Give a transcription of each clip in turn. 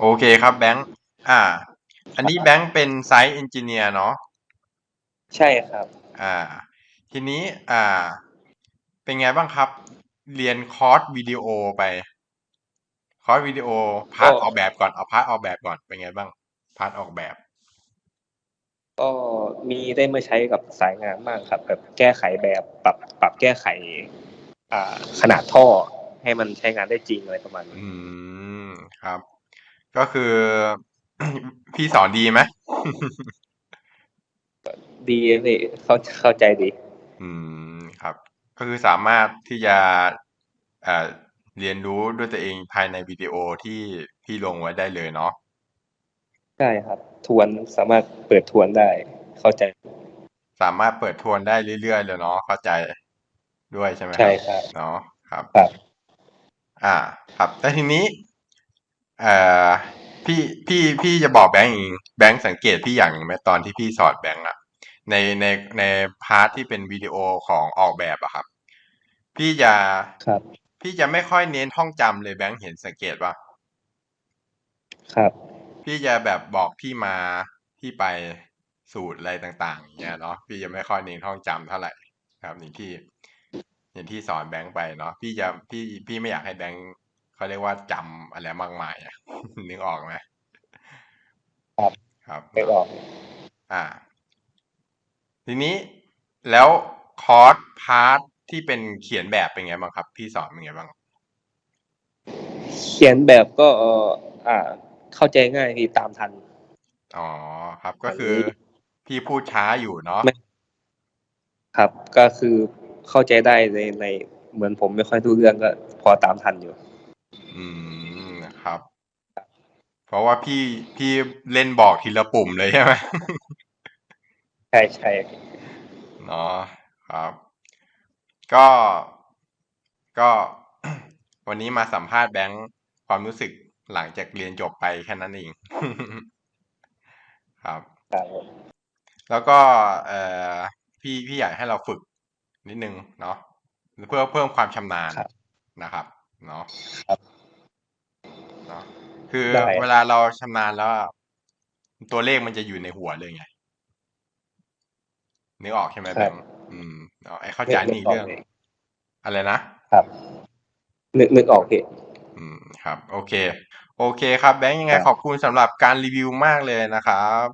โอเคครับแบงค์อ่า อันนี้แบงค์เป็นไซต์เอนจิเนียร์เนาะใช่ครับ อ่า ทีนี้อ่า เป็นไงบ้างครับ เรียนคอร์สวิดีโอไป คอร์สวิดีโอพาร์ทก็ออกแบบก่อนเอาพาร์ทออกแบบก่อนเป็นไงบ้างพาร์ทออกแบบ ก็มีได้มาใช้กับสายงานมากครับ แบบแก้ไขแบบปรับปรับแก้ไข อ่า ขนาดท่อให้มันใช้งานได้จริงอะไรประมาณนี้อืมครับ ก็คือ พี่สอนดีไหมดีเลยเข้าเข้าใจดี อืมครับ ก็คือสามารถที่จะเอ่อเรียนรู้ด้วยตัวเองภายในวิดีโอที่พี่ลงไว้ได้เลยเนาะใช่ครับ ทวนสามารถเปิดทวนได้ เข้าใจ สามารถเปิดทวนได้เรื่อยๆเลยเนาะเข้าใจด้วยใช่ไหมใช่ครับ เนาะครับ ครับ อ่า ครับแต่ทีนี้ เอ่อ พี่พี่พี่จะบอกแบงค์เองแบงค์สังเกตพี่อย่างหนึ่งไหมตอนที่พี่สอนแบงค์อะในในในพาร์ทที่เป็นวิดีโอของออกแบบอะครับ พี่จะครับ พี่จะไม่ค่อยเน้นท่องจำเลยแบงค์เห็นสังเกตป่ะครับ พี่จะแบบบอกที่มาที่ไปสูตรอะไรต่าง ๆ อย่างเงี้ยเนาะพี่จะไม่ค่อยเน้นท่องจำเท่าไหร่ครับอย่างที่อย่างที่สอนแบงค์ไปเนาะพี่จะพี่พี่ไม่อยากให้แบงค์ เขาเรียกว่าจำอะไรมากมายอะนึกออกไหมครับครับไม่ออก อ่า ทีนี้แล้วคอร์สพาร์ทที่เป็นเขียนแบบเป็นไงบ้างครับ พี่สอนเป็นไงบ้าง เขียนแบบก็เอ่ออ่า เข้าใจง่ายดีตามทัน อ๋อครับก็คือพี่พูดช้าอยู่เนาะไม่ครับก็คือเข้าใจได้ในในเหมือนผมไม่ค่อยรู้เรื่องก็พอตามทันอยู่ อืมครับ เพราะว่าพี่พี่เล่นบอกทีละปุ่มเลยใช่ไหม ใช่ใช่เนาะครับ ก็ก็ วันนี้มาสัมภาษณ์แบงค์ความรู้สึกหลังจากเรียนจบไปแค่นั้นเอง ครับ ครับแล้วก็เอ่อพี่พี่อยากให้เราฝึกนิดนึงเนาะเพื่อเพิ่มความชำนาญครับ นะครับ เนาะครับเนาะคือได้เวลาเราชำนาญแล้วอะตัวเลขมันจะอยู่ในหัวเลยไงนึกออกใช่ไหมคแบรับ งค์อืมเอาไอ้เข้าใจนี่เรื่องนึกออกเลยอะไรนะ ครับ นึกนึกออกพี่อืมครับ โอเค โอเคครับ แบงค์ยังไงครับขอบคุณสำหรับการรีวิวมากเลยนะครับ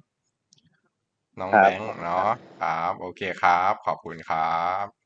น้องครับแบงค์เนาะครับ โอเคครับ ขอบคุณครับ